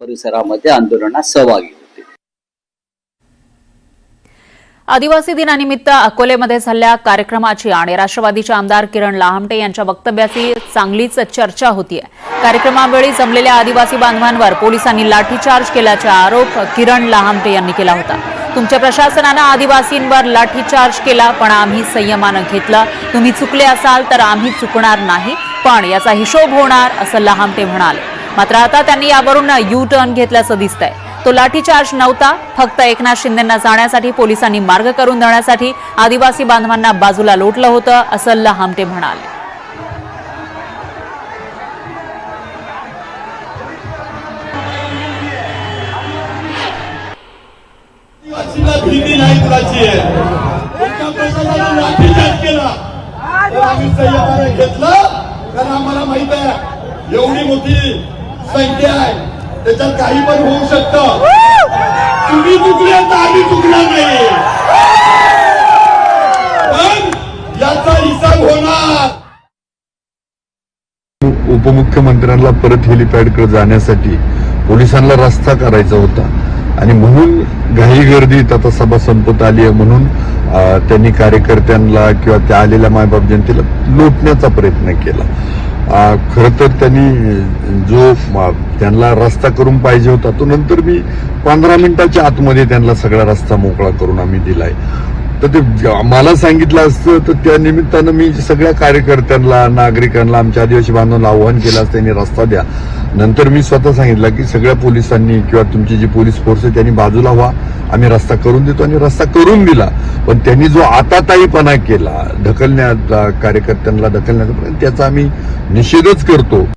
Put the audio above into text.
परिसरामध्ये आंदोलनात सहभागी होते. आदिवासी दिनानिमित्त अकोलेमध्ये झालेल्या कार्यक्रमाची आणि राष्ट्रवादीचे आमदार किरण लहामटे यांच्या वक्तव्याची चांगलीच चर्चा होतीये. कार्यक्रमावेळी जमलेल्या आदिवासी बांधवांवर पोलिसांनी लाठीचार्ज केल्याचा आरोप किरण लहामटे यांनी केला होता. तुमच्या प्रशासनानं आदिवासींवर लाठीचार्ज केला पण आम्ही संयमानं घेतला. तुम्ही चुकले असाल तर आम्ही चुकणार नाही पण याचा हिशोब होणार असं लहामटे म्हणाले. मात्र आता त्यांनी यावरून यू टर्न घेतल्याचं दिसतंय. तो लाठीचार्ज नव्हता फक्त एकनाथ शिंदेंना जाण्यासाठी पोलिसांनी मार्ग करून देण्यासाठी आदिवासी बांधवांना बाजूला लोटलं होतं असं लहामटे म्हणाले. भीती नाही कुणाची घेतलं कारण आम्हाला माहीत आहे एवढी मोठी संख्या आहे. त्याच्यात काही पण होऊ शकतं. तुम्ही चुकले तर आम्ही चुकणार नाही. पण याचा हिसाब होणार. उपमुख्यमंत्र्यांना परत हेलिपॅडकडे जाण्यासाठी पोलिसांना रस्ता करायचा होता. आणि म्हणून घाई गर्दीत आता सभा संपत आली आहे. म्हणून त्यांनी कार्यकर्त्यांना किंवा त्या आलेल्या मायबाप जनतेला लुटण्याचा प्रयत्न केला. खरं तर त्यांनी जो त्यांना रस्ता करून पाहिजे होता तो नंतर मी पंधरा मिनिटाच्या आतमध्ये त्यांना सगळा रस्ता मोकळा करून आम्ही दिलाय. तर ते मला सांगितलं असतं तर त्या निमित्तानं मी सगळ्या कार्यकर्त्यांना नागरिकांना आमच्या आदिवासी बांधवांना आव्हान केलं असतं त्यांनी रस्ता द्या. नंतर मी स्वतः सांगितलं की सगळ्या पोलिसांनी किंवा तुमची जी पोलीस फोर्स आहे त्यांनी बाजूला व्हा. आम्ही रस्ता करून देतो आणि रस्ता करून दिला. पण त्यांनी जो आताताईपणा केला ढकलण्याचा कार्यकर्त्यांना ढकलण्याचा त्याचा आम्ही निषेधच करतो.